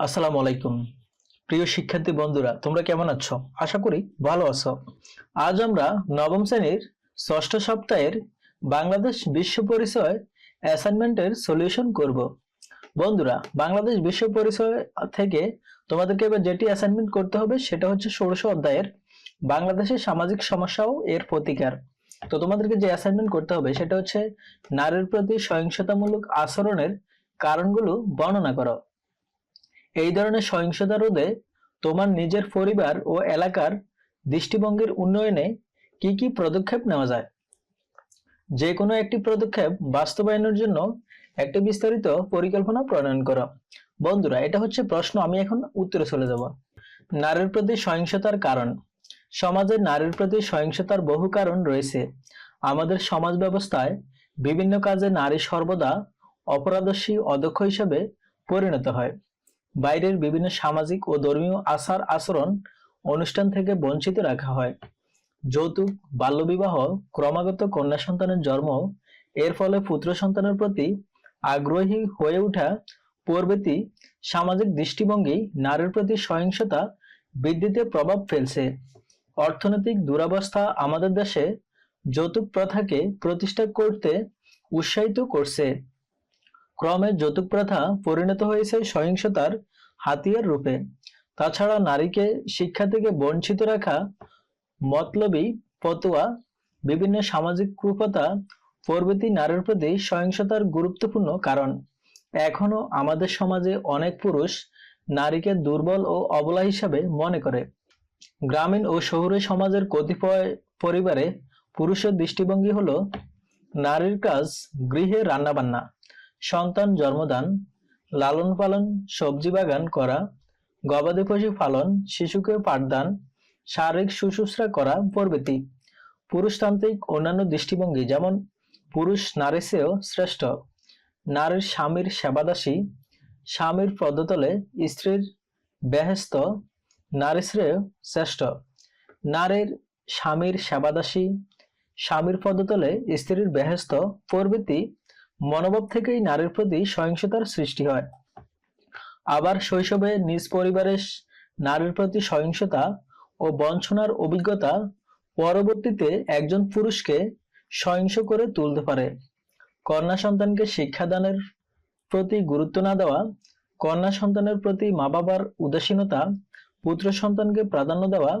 আসসালামু আলাইকুম। প্রিয় শিক্ষার্থী বন্ধুরা, তোমরা কেমন আছো? আশা করি ভালো আছো। আজ আমরা নবম শ্রেণির ষষ্ঠ সপ্তাহের বাংলাদেশ বিশ্ব পরিচয় অ্যাসাইনমেন্টের সলিউশন করব। বন্ধুরা, বাংলাদেশ বিশ্ব পরিচয় থেকে তোমাদেরকে এবার যেটি অ্যাসাইনমেন্ট করতে হবে, সেটা হচ্ছে ষোড়শ অধ্যায়ের বাংলাদেশের সামাজিক সমস্যা ও এর প্রতিকার। তো তোমাদেরকে যে অ্যাসাইনমেন্ট করতে হবে, সেটা হচ্ছে নারীর প্রতি সহিংসতামূলক আচরণের কারণগুলো বর্ণনা করো। এই ধরনের সহিংসতা রোধে তোমার নিজের পরিবার ও এলাকার দৃষ্টিভঙ্গির উন্নয়নে কি কি পদক্ষেপ নেওয়া যায়? যে কোনো একটি পদক্ষেপ বাস্তবায়নের জন্য একটি বিস্তারিত পরিকল্পনা প্রণয়ন করা। বন্ধুরা, এটা হচ্ছে প্রশ্ন, আমি এখন উত্তরে চলে যাব। নারীর প্রতি সহিংসতার কারণ। সমাজে নারীর প্রতি সহিংসতার বহু কারণ রয়েছে। আমাদের সমাজ ব্যবস্থায় বিভিন্ন কাজে নারী সর্বদা অপরাদর্শী অদক্ষ হিসেবে পরিণত হয়। বাইরের বিভিন্ন সামাজিক ও ধর্মীয় আচার আচরণ অনুষ্ঠান থেকে বঞ্চিত রাখা হয়। যৌতুক, বাল্যবিবাহ, ক্রমাগত কন্যা সন্তানের জন্ম, এর ফলে পুত্র সন্তানের প্রতি আগ্রহী হয়ে ওঠা প্রভৃতি সামাজিক দৃষ্টিভঙ্গি নারীর প্রতি সহিংসতা বৃদ্ধিতে প্রভাব ফেলছে। অর্থনৈতিক দুরাবস্থা আমাদের দেশে যৌতুক প্রথাকে প্রতিষ্ঠা করতে উৎসাহিত করছে। ক্রমে যৌতুক প্রথা পরিণত হয়েছে সহিংসতার হাতিয়ার রূপে। তাছাড়া নারীকে শিক্ষা থেকে বঞ্চিত রাখা মতলবী, ফতোয়া, বিভিন্ন সামাজিক কুপতা প্রভৃতি নারীর প্রতি সহিংসতার গুরুত্বপূর্ণ কারণ। এখনও আমাদের সমাজে অনেক পুরুষ নারীকে দুর্বল ও অবলা হিসাবে মনে করে। গ্রামীণ ও শহুরে সমাজের কতিপয় পরিবারে পুরুষের দৃষ্টিভঙ্গি হলো নারীর কাজ গৃহে রান্নাবান্না। সন্তান জন্মদান, লালন পালন, সবজি বাগান করা, গবাদি পশু পালন, শিশুকে পাঠদান, শারীরিক শুশ্রূষা করা প্রভৃতি। পুরুষতান্ত্রিক অন্যান্য দৃষ্টিভঙ্গি যেমন পুরুষ নারী চেয়েও শ্রেষ্ঠ, নারীর স্বামীর সেবাদাসী, স্বামীর পদতলে স্ত্রীর বেহেস্ত, নারী শ্রেয় শ্রেষ্ঠ, নারীর স্বামীর সেবাদাসী, স্বামীর পদতলে স্ত্রীর বেহেস্ত প্রভৃতি মনোভাব থেকেই নারীর প্রতি সহিংসতার সৃষ্টি হয়। আবার শৈশবে নিজ পরিবারের নারীর প্রতি সহিংসতা ও বঞ্চনার অভিজ্ঞতা পরবর্তীতে একজন পুরুষকে সহিংস করে তুলতে পারে। কন্যা সন্তানকে শিক্ষাদানের প্রতি গুরুত্ব না দেওয়া, কন্যা সন্তানের প্রতি মা বাবার উদাসীনতা, পুত্র সন্তানকে প্রাধান্য দেওয়া,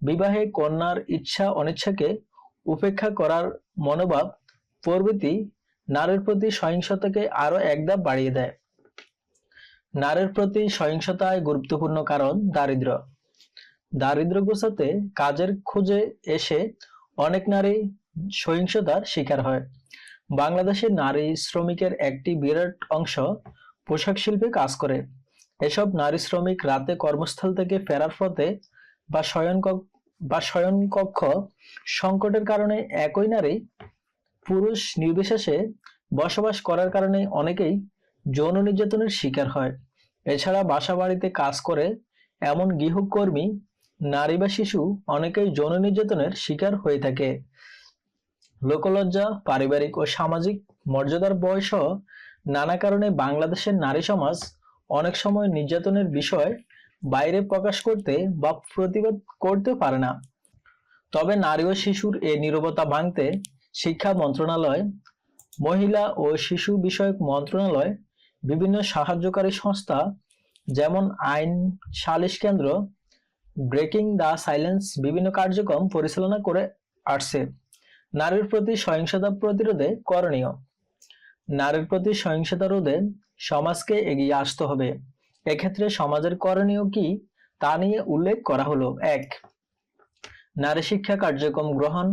বিবাহে কন্যার ইচ্ছা অনিচ্ছাকে উপেক্ষা করার মনোভাব প্রভৃতি নারীর প্রতি সহিংসতাকে আরও একধাপ বাড়িয়ে দেয়। নারীর প্রতি সহিংসতায় গুরুত্বপূর্ণ কারণ দারিদ্র। দারিদ্র গোছাতে কাজের খোঁজে এসে অনেক নারী সহিংসতার শিকার হয়। বাংলাদেশের নারী শ্রমিকের একটি বিরাট অংশ পোশাক শিল্পে কাজ করে। এসব নারী শ্রমিক রাতে কর্মস্থল থেকে ফেরার পথে বা শয়ন বা শয়ন কক্ষ সংকটের কারণে একই নারী পুরুষ নির্বিশেষে বসবাস করার কারণে অনেকেই যৌন নির্যাতনের শিকার হয়। এছাড়া বাসা বাড়িতে কাজ করে এমন গৃহকর্মী, নারী বা শিশু অনেকেই যৌন নির্যাতনের শিকার হয়ে থাকে। লোকলজ্জা, পারিবারিক ও সামাজিক মর্যাদার বয়স নানা কারণে বাংলাদেশের নারী সমাজ অনেক সময় নির্যাতনের বিষয় বাইরে প্রকাশ করতে বা প্রতিবাদ করতে পারে না। তবে নারী ও শিশুর এ নিরবতা ভাঙতে শিক্ষা মন্ত্রণালয়, মহিলা ও শিশু বিষয়ক মন্ত্রণালয়, বিভিন্ন সাহায্যকারী সংস্থা, যেমন আইন সালিশ কেন্দ্র, ব্রেকিং দ্য সাইলেন্স বিভিন্ন কার্যক্রম পরিচালনা করে আসছে। নারীর প্রতি সহিংসতা প্রতিরোধে করণীয়। নারীর প্রতি সহিংসতা রোধে সমাজকে এগিয়ে আসতে হবে। এক্ষেত্রে সমাজের করণীয় কি তা নিয়ে উল্লেখ করা হলো। এক, নারী শিক্ষা কার্যক্রম গ্রহণ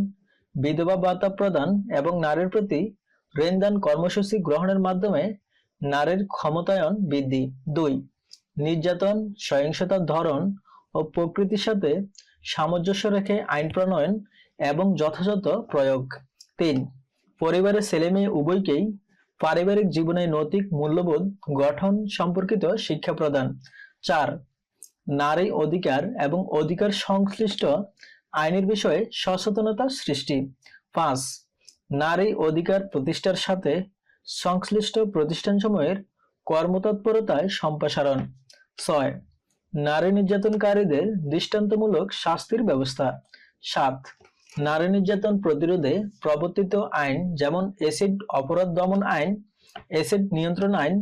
বিধবা ভাতা প্রদান এবং নারীর প্রতি ঋণদান কর্মসূচি গ্রহণের মাধ্যমে নারীর ক্ষমতায়ন বৃদ্ধি। দুই, নির্যাতন, সহিংসতার ধরন ও প্রকৃতির সাথে সামঞ্জস্য রেখে আইন প্রণয়ন এবং যথাযথ প্রয়োগ। তিন, পরিবারের ছেলে মেয়ে উভয়কেই পারিবারিক জীবনে নৈতিক মূল্যবোধ গঠন সম্পর্কিত শিক্ষা প্রদান। চার, নারী অধিকার এবং অধিকার সংশ্লিষ্ট আইনের বিষয়ে সচেতনতা সৃষ্টি। পাঁচ, নারী অধিকার প্রতিষ্ঠার সাথে সংশ্লিষ্ট প্রতিষ্ঠানসমূহের কর্মতৎপরতায় সম্প্রসারণ। ছয়, নারী নির্যাতনকারীদের দৃষ্টান্তমূলক শাস্তির ব্যবস্থা। সাত, নারী নির্যাতন প্রতিরোধে প্রবর্তিত আইন যেমন এসিড অপরাধ দমন আইন, এসিড নিয়ন্ত্রণ আইন,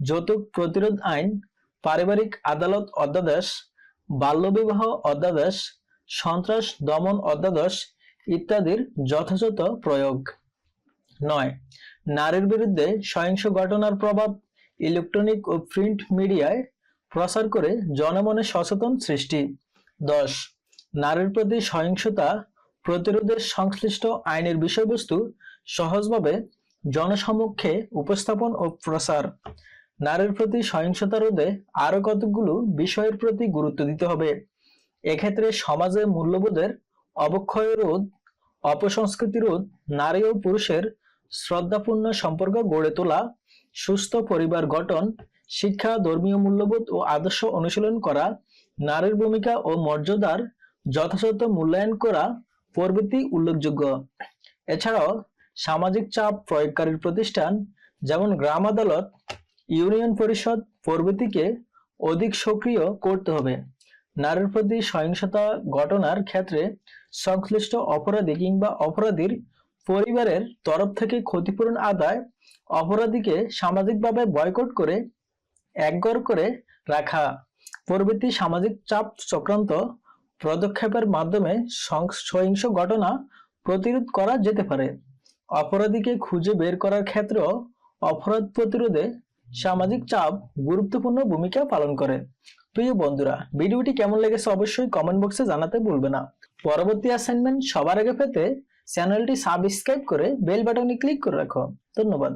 যৌতুক প্রতিরোধ আইন, পারিবারিক আদালত অধ্যাদেশ, বাল্যবিবাহ অধ্যাদেশ সন্ত্রাস, দমন অধ্যাদেশ ইত্যাদির যথাযথ প্রয়োগ। নয়, নারীর বিরুদ্ধে সহিংস ঘটনার প্রভাব ইলেকট্রনিক ও প্রিন্ট মিডিয়ায় প্রসার করে জনমনে সচেতন সৃষ্টি। দশ, নারীর প্রতি সহিংসতা প্রতিরোধের সংশ্লিষ্ট আইনের বিষয়বস্তু সহজভাবে জনসমক্ষে উপস্থাপন ও প্রসার। নারীর প্রতি সহিংসতা রোধে আরও কতগুলো বিষয়ের প্রতি গুরুত্ব দিতে হবে? এক্ষেত্রে সমাজে মূল্যবোধের অবক্ষয় রোধ, অপসংস্কৃতি রোধ, নারী ও পুরুষের শ্রদ্ধাপূর্ণ সম্পর্ক গড়ে তোলা, সুস্থ পরিবার গঠন, শিক্ষা, ধর্মীয় মূল্যবোধ ও আদর্শ অনুশীলন করা, নারীর ভূমিকা ও মর্যাদার যথাযথ মূল্যায়ন করা প্রভৃতি উল্লেখযোগ্য। এছাড়াও সামাজিক চাপ প্রয়োগকারীর প্রতিষ্ঠান যেমন গ্রাম আদালত, ইউনিয়ন পরিষদ প্রভৃতিকে অধিক সক্রিয় করতে হবে। নারীর প্রতি সহিংসতা ঘটনার ক্ষেত্রে সংশ্লিষ্ট অপরাধী কিংবা অপরাধীর পরিবারের তরফ থেকে ক্ষতিপূরণ আদায় অপরাধীকে সামাজিকভাবে বয়কট করে, একগর করে রাখা। প্রভৃতি সামাজিক চাপ চক্রান্ত পদক্ষেপের মাধ্যমে সহিংস ঘটনা প্রতিরোধ করা যেতে পারে। অপরাধীকে খুঁজে বের করার ক্ষেত্রেও অপরাধ প্রতিরোধে সামাজিক চাপ গুরুত্বপূর্ণ ভূমিকা পালন করে। প্রিয় বন্ধুরা, ভিডিওটি কেমন লেগেছে অবশ্যই কমেন্ট বক্সে জানাতে ভুলবে না। পরবর্তী অ্যাসাইনমেন্ট সবার আগে পেতে চ্যানেলটি সাবস্ক্রাইব করে বেল বাটনে ক্লিক করে রাখো। ধন্যবাদ।